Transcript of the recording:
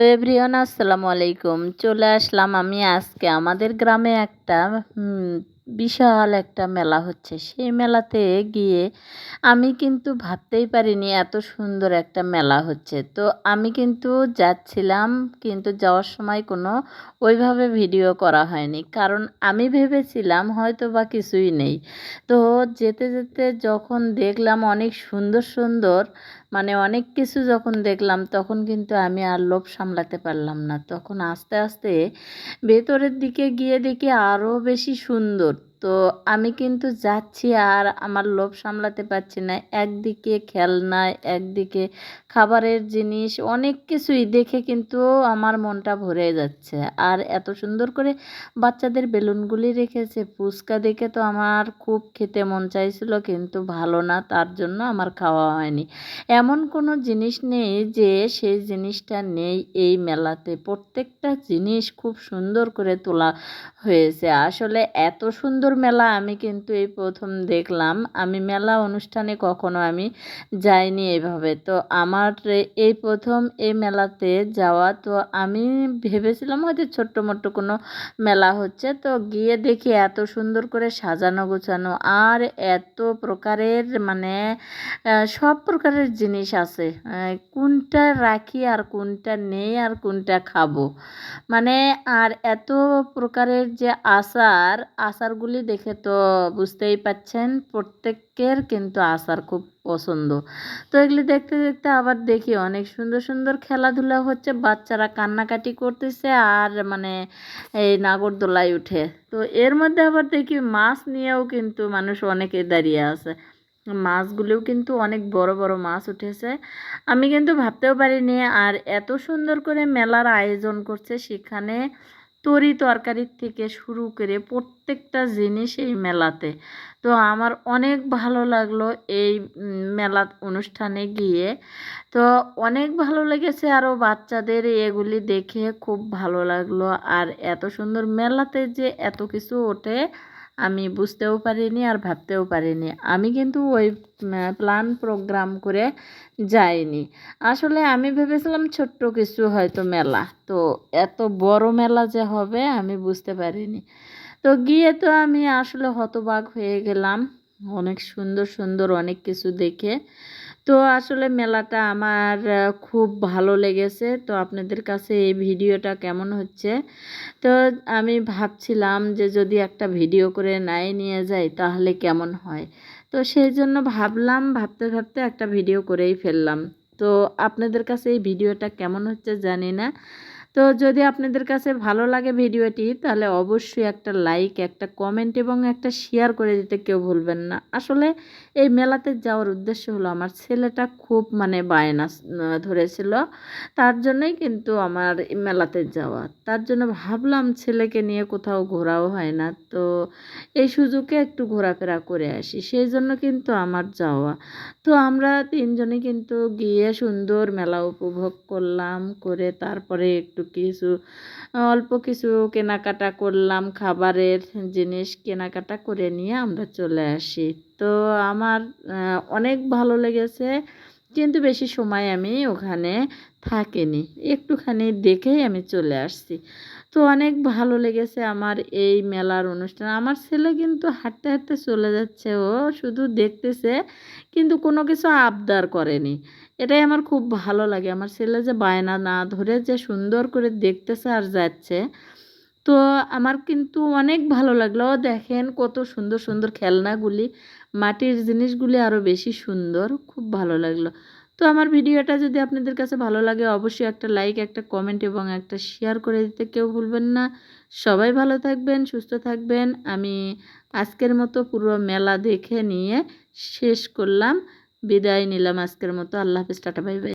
Everyone, আসসালামু আলাইকুম। চলে আসলাম আমি আজকে আমাদের গ্রামে একটা বিশাল একটা মেলা হচ্ছে। সেই মেলাতে গিয়ে আমি কিন্তু ভাবতেই পারিনি এত সুন্দর একটা মেলা হচ্ছে। তো আমি কিন্তু যাচ্ছিলাম, কিন্তু যাওয়ার সময় কোনো ওইভাবে ভিডিও করা হয়নি। কারণ আমি ভেবেছিলাম হয়তো বা কিছুই নেই। তো যেতে যেতে যখন দেখলাম অনেক সুন্দর সুন্দর মানে অনেক কিছু যখন দেখলাম, তখন কিন্তু আমি আর লোভ সামলাতে পারলাম না। তখন আস্তে আস্তে ভেতরের দিকে গিয়ে দেখি আরও বেশি সুন্দর। তো আমি কিন্তু যাচ্ছি আর আমার লোভ সামলাতে পারছি না। একদিকে খেলনায় একদিকে খাবারের জিনিস, অনেক কিছুই দেখে কিন্তু আমার মনটা ভরে যাচ্ছে। আর এত সুন্দর করে বাচ্চাদের বেলুনগুলি রেখেছে, ফুচকা দেখে তো আমার খুব খেতে মন চাইছিল কিন্তু ভালো না, তার জন্য আমার খাওয়া হয়নি। এমন কোনো জিনিস নেই যে সেই জিনিসটা নেই এই মেলাতে। প্রত্যেকটা জিনিস খুব সুন্দর করে তোলা হয়েছে। আসলে এত সুন্দর মেলা আমি কিন্তু এই প্রথম দেখলাম। আমি মেলা অনুষ্ঠানে কখনো আমি যাইনি এভাবে। তো আমার এই প্রথম এই মেলাতে যাওয়া, তো আমি ভেবেছিলাম হয়তো ছোট্ট মোট্ট কোনো মেলা হচ্ছে। তো গিয়ে দেখি এত সুন্দর করে সাজানো, গোছানো আর এত প্রকারের মানে সব প্রকারের জিনিস আছে। কোনটা রাখি আর কোনটা নেই আর কোনটা খাব? মানে আর এত প্রকারের যে আচার, আচারগুলি দেখে তো বুঝতেই পাচ্ছেন, প্রত্যেকের কিন্তু আসার খুব পছন্দ। তো এগুলি দেখতে দেখতে আবার দেখি, অনেক সুন্দর সুন্দর খেলাধুলা হচ্ছে, বাচ্চারা কান্নাকাটি করতেছে আর মানে এই নাগরদোলায় উঠে। তো এর মধ্যে আবার দেখি মাছ নিয়েও কিন্তু মানুষ অনেকে দাঁড়িয়ে আছে। মাছগুলোও কিন্তু অনেক বড় বড় মাছ উঠেছে। আমি কিন্তু ভাবতেও পারিনি, আর এত সুন্দর করে মেলার আয়োজন করছে সেখানে তরি তরকারির থেকে শুরু করে প্রত্যেকটা জিনিস এই মেলাতে। তো আমার অনেক ভালো লাগল এই মেলা অনুষ্ঠানে গিয়ে। তো অনেক ভালো লেগেছে আরও বাচ্চাদের এগুলি দেখে, খুব ভালো লাগল। আর এত সুন্দর মেলাতে যে এত কিছু ওঠে আমি বুঝতেও পারিনি আর ভাবতেও পারিনি। আমি কিন্তু ওই প্ল্যান প্রোগ্রাম করে যাইনি। আসলে আমি ভেবেছিলাম ছোট্ট কিছু হয়তো মেলা। তো এত বড় মেলা যে হবে আমি বুঝতে পারিনি। তো গিয়ে তো আমি আসলে হতবাক হয়ে গেলাম। অনেক সুন্দর সুন্দর অনেক কিছু দেখে। তো আসলে মেলাটা আমার খুব ভালো লেগেছে। তো আপনাদের কাছে এই ভিডিওটা কেমন হচ্ছে? তো আমি ভাবছিলাম যে যদি একটা ভিডিও করে নাই নিয়ে যাই তাহলে কেমন হয়? তো সেই জন্য ভাবলাম, ভাবতে ভাবতে একটা ভিডিও করেই ফেললাম। তো আপনাদের কাছে এই ভিডিওটা কেমন হচ্ছে জানি না। তো যদি আপনাদের কাছে ভালো লাগে ভিডিওটি, তাহলে অবশ্যই একটা লাইক একটা কমেন্ট এবং একটা শেয়ার করে দিতে কেউ ভুলবেন না। আসলে এই মেলাতে যাওয়ার উদ্দেশ্য হলো আমার ছেলেটা খুব মানে বায়না ধরেছিল, তার জন্যই কিন্তু আমার মেলাতে যাওয়া। তার জন্য ভাবলাম ছেলেকে নিয়ে কোথাও ঘোরাও হয় না, তো এই সুযোগে একটু ঘোরাফেরা করে আসি, সেই জন্য কিন্তু আমার যাওয়া। তো আমরা তিনজনে কিন্তু গিয়ে সুন্দর মেলা উপভোগ করলাম, করে তারপরে একটু কিছু, অল্প কিছু কেনাকাটা করলাম, খাবারের জিনিস কেনাকাটা করে নিয়ে আমরা চলে আসি। তো আমার অনেক ভালো লেগেছে, কিন্তু বেশি সময় আমি ওখানে থাকিনি। একটুখানি দেখেই আমি চলে আসছি। তো অনেক ভালো লেগেছে আমার এই মেলার অনুষ্ঠান। আমার ছেলে কিন্তু হাঁটতে হাঁটতে চলে যাচ্ছে, ও শুধু দেখতেছে, কিন্তু কোনো কিছু আবদার করেনি। এটাই আমার খুব ভালো লাগে। আমার ছেলে যে বায়না না ধরে যে সুন্দর করে দেখতেছে আর যাচ্ছে, তো আমার কিন্তু অনেক ভালো লাগল। দেখেন কত সুন্দর সুন্দর খেলনাগুলি, মাটির জিনিসগুলি আরও বেশি সুন্দর, খুব ভালো লাগল। তো আমার ভিডিওটা যদি আপনাদের কাছে ভালো লাগে, অবশ্যই একটা লাইক একটা কমেন্ট এবং একটা শেয়ার করে দিতে কেউ ভুলবেন না। সবাই ভালো থাকবেন, সুস্থ থাকবেন। আমি আজকের মতো পুরো মেলা দেখে নিয়ে শেষ করলাম। বিদায় নিলাম আজকের মতো। আল্লাহ হাফিজ, টাটা বাই বাই